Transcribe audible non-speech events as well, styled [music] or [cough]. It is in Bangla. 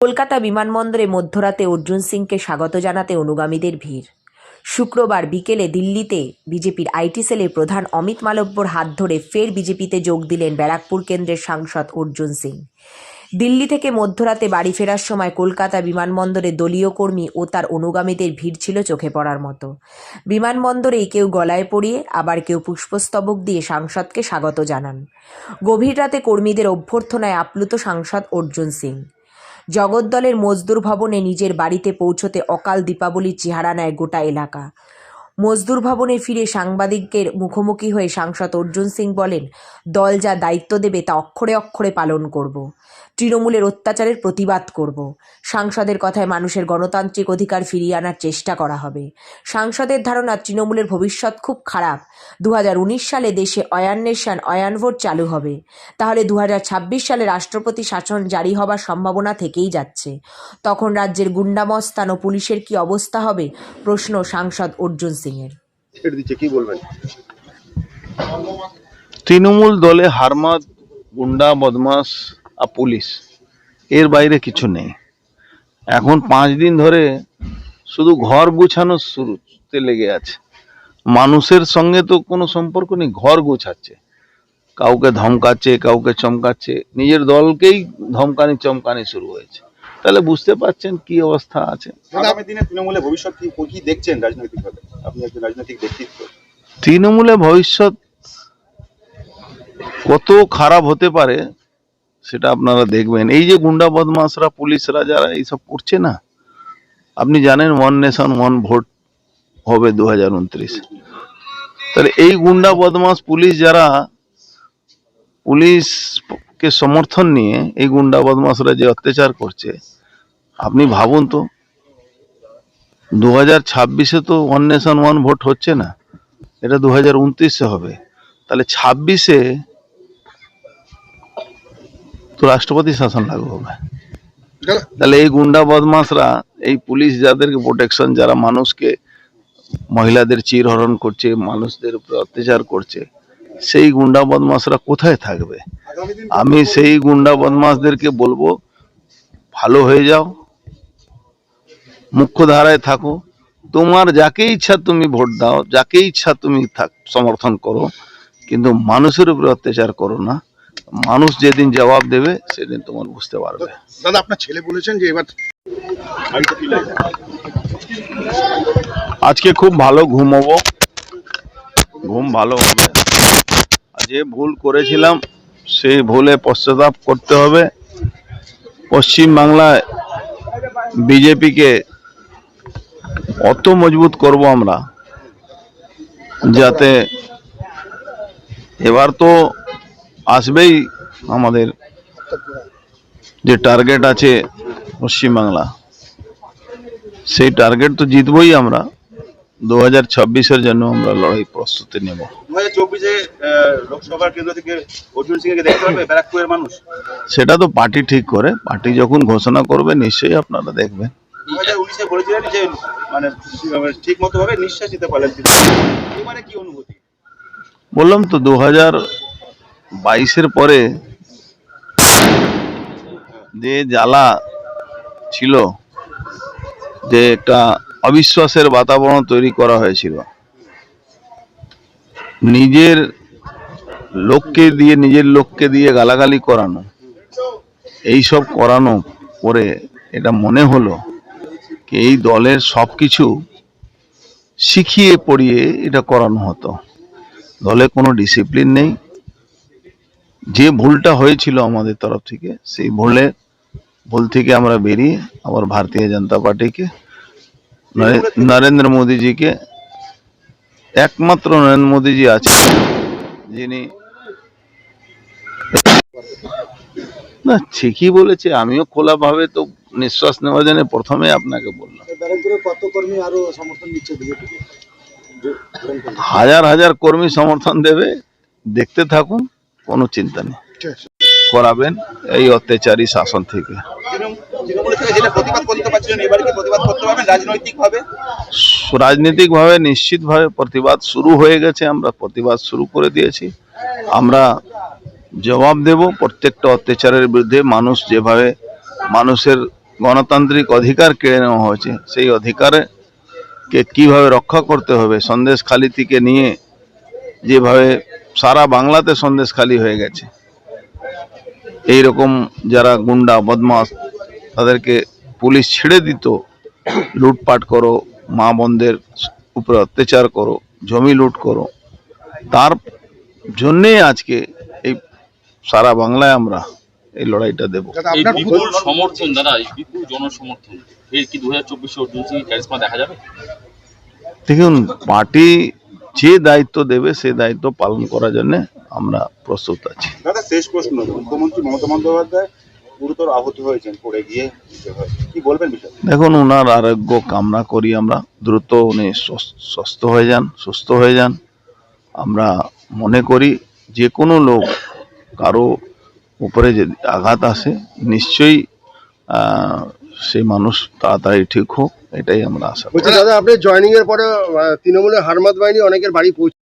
কলকাতা বিমানবন্দরে মধ্যরাতে অর্জুন সিংকে স্বাগত জানাতে অনুগামীদের ভিড়। শুক্রবার বিকেলে দিল্লিতে বিজেপির আইটি সেলের প্রধান অমিত মালব্যর হাত ধরে ফের বিজেপিতে যোগ দিলেন ব্যারাকপুর কেন্দ্রের সাংসদ অর্জুন সিং। দিল্লি থেকে মধ্যরাতে বাড়ি ফেরার সময় কলকাতা বিমানবন্দরে দলীয় কর্মী ও তার অনুগামীদের ভিড় ছিল চোখে পড়ার মতো। বিমানবন্দরেই কেউ গলায় পরিয়ে আবার কেউ পুষ্পস্তবক দিয়ে সাংসদকে স্বাগত জানান। গভীর রাতে কর্মীদের অভ্যর্থনায় আপ্লুত সাংসদ অর্জুন সিং। জগদ্দলের মজদুর ভবনে নিজের বাড়িতে পৌঁছতে অকাল দীপাবলির চেহারা নেয় গোটা এলাকা। মজদুর ভবনে ফিরে সাংবাদিকদের মুখোমুখি হয়ে সাংসদ অর্জুন সিং বলেন, দল যা দায়িত্ব দেবে তা অক্ষরে অক্ষরে পালন করব। তৃণমূলের অত্যাচারের প্রতিবাদ করব। সাংসদের কথায় মানুষের গণতান্ত্রিক অধিকার ফিরিয়ে আনার চেষ্টা করা হবে। সাংসদের ধারণা তৃণমূলের ভবিষ্যৎ খুব খারাপ। দুহাজার উনিশ সালে দেশে অয়ান নেশন অয়ান ভোট চালু হবে। তাহলে দু সালে রাষ্ট্রপতি শাসন জারি হবার সম্ভাবনা থেকেই যাচ্ছে। তখন রাজ্যের গুন্ডামস্তান ও পুলিশের কি অবস্থা হবে? প্রশ্ন সাংসদ অর্জুন সিংয়ের। কি বলবেন? তৃণমূল দলে হারমাদ গুন্ডা বদমাস আর পুলিশ। এর বাইরে কিছু নেই। এখন পাঁচ দিন ধরে শুধু ঘর গুছানো শুরুতে লেগে আছে। মানুষের সঙ্গে তো কোনো সম্পর্ক নেই ঘর গুছাচ্ছে। কাউকে ধমকাচ্ছে কাউকে চমকাচ্ছে নিজের দলকেই ধমকানি চমকানি শুরু হয়েছে। তাহলে বুঝতে পারছেন কি অবস্থা আছে। আগামী দিনে তৃণমূলের ভবিষ্যৎ কি কি দেখছেন রাজনৈতিকভাবে? আপনি একজন রাজনৈতিক ব্যক্তিত্ব। তৃণমূলে ভবিষ্যৎ কত খারাপ হতে পারে সেটা আপনারা দেখবেন। এই যে গুন্ডা বদমাসরা পুলিশরা যারা এইসব করছে না, আপনি জানেন ওয়ান নেশন ওয়ান ভোট হবে দু হাজার উনত্রিশ। তাহলে এই গুন্ডা বদমাস পুলিশ যারা, পুলিশকে সমর্থন নিয়ে এই গুন্ডা বদমাসরা যে অত্যাচার করছে, আপনি ভাবুন তো দু হাজার ছাব্বিশে তো ওয়ান নেশন ওয়ান ভোট হচ্ছে না, এটা দু হাজার উনত্রিশে হবে। তাহলে ছাব্বিশে তো রাষ্ট্রপতি শাসন লাগু হবে। তাহলে এই গুন্ডা বদমাসরা এই পুলিশ যাদেরকে প্রোটেকশন যারা মানুষকে মহিলাদের চিরহরণ করছে মানুষদের উপরে অত্যাচার করছে সেই গুন্ডা বদমাসরা কোথায় থাকবে? আমি সেই গুন্ডা বদমাসদেরকে বলব ভালো হয়ে যাও মুখ্য ধারায় থাকো। তোমার যাকে ইচ্ছা তুমি ভোট দাও যাকে ইচ্ছা তুমি থাক সমর্থন করো কিন্তু মানুষের উপরে অত্যাচার করো না। মানুষ যেদিন জবাব দেবে সেদিন তোমার বুঝতে পারবে। দাদা আপনার ছেলে বলেছেন যে এবার। আজকে খুব ভালো ঘুমোবো। ঘুম ভালো হবে। যে ভুল করেছিলাম সেই ভুলে পশ্চাতাপ করতে হবে। পশ্চিম বাংলায় বিজেপিকে অত মজবুত করব আমরা যাতে এবার তো আসবেই আমাদের যে টার্গেট আছে পশ্চিমবাংলা। সেই টার্গেট তো জিতবই আমরা। দু হাজার ছাব্বিশের জন্য আমরা লড়াই প্রস্তুতি নেব। [laughs] সেটা তো পার্টি ঠিক করে। পার্টি যখন ঘোষণা করবে নিশ্চয়ই আপনারা দেখবেন। মানে অনুভূতি? বললাম তো দু হাজার বাইশের পরে যে জ্বালা ছিল, যে একটা অবিশ্বাসের বাতাবরণ তৈরি করা হয়েছিল। নিজের লোককে দিয়ে, নিজের লোককে দিয়ে গালাগালি করানো, এইসব করানো পরে এটা মনে হলো কি এই দলের সব কিছু শিখিয়ে পড়িয়ে এটা করানো হতো। দলে কোনো ডিসিপ্লিন নেই। যে ভুলটা হয়েছিল আমাদের তরফ থেকে, সেই ভুলে, ভুল থেকে আমরা বেরিয়ে আবার ভারতীয় জনতা পার্টিকে নরেন্দ্র মোদীজিকে, একমাত্র নরেন্দ্র মোদীজি আছে যিনি না, ঠিকই বলেছে, আমিও খোলাভাবে তো নিঃশ্বাস নেওয়ার জন্য প্রথমে আপনাকে বললাম। হাজার হাজার কর্মী সমর্থন দেবে, দেখতে থাকুন কোনো চিন্তা নেই। করাবেন এই অত্যাচারী শাসন থেকে। রাজনৈতিকভাবে? নিশ্চিতভাবে প্রতিবাদ শুরু হয়ে গেছে আমরা প্রতিবাদ শুরু করে দিয়েছি। আমরা জবাব দেব প্রত্যেকটা অত্যাচারের বিরুদ্ধে। মানুষ যেভাবে মানুষের গণতান্ত্রিক অধিকার কেড়ে নেওয়া হয়েছে সেই অধিকারে কে কীভাবে রক্ষা করতে হবে সন্দেশখালি থেকে নিয়ে যেভাবে সারা বাংলাতে সন্দেশখালি হয়ে গেছে। এই রকম যারা গুন্ডা বদমাস তাদেরকে পুলিশ ছেড়ে দিত। লুটপাট করো মা বোনদের উপরে অত্যাচার করো জমি লুট করো। তার জন্যেই আজকে এই সারা বাংলায় আমরা এই লড়াইটা দেব। এই বিপুল সমর্থন দাদা বিপুল জনসমর্থন। এর কি দু হাজার চব্বিশে অর্জুন দেখা যাবে? দেখুন পার্টি যে দায়িত্ব দেবে সে দায়িত্ব পালন করার জন্য আমরা প্রস্তুত আছি। দাদা শেষ প্রশ্ন। মুখ্যমন্ত্রী মমতা বন্দ্যোপাধ্যায় গুরুতর আহত হয়েছেন পড়ে গিয়ে কি বলবেন দেখুন ওনার আরোগ্য কামনা করি আমরা। দ্রুত উনি সুস্থ হয়ে যান সুস্থ হয়ে যান। আমরা মনে করি যে কোনো লোক কারও উপরে যদি আঘাত আসে নিশ্চয়ই সেই মানুষ তাড়াতাড়ি ঠিক হোক, এটাই আমরা আশা দাদা, আপনি জয়নিং এর পরে তৃণমূলের হারমাদ বাহিনী অনেকের বাড়ি পৌঁছে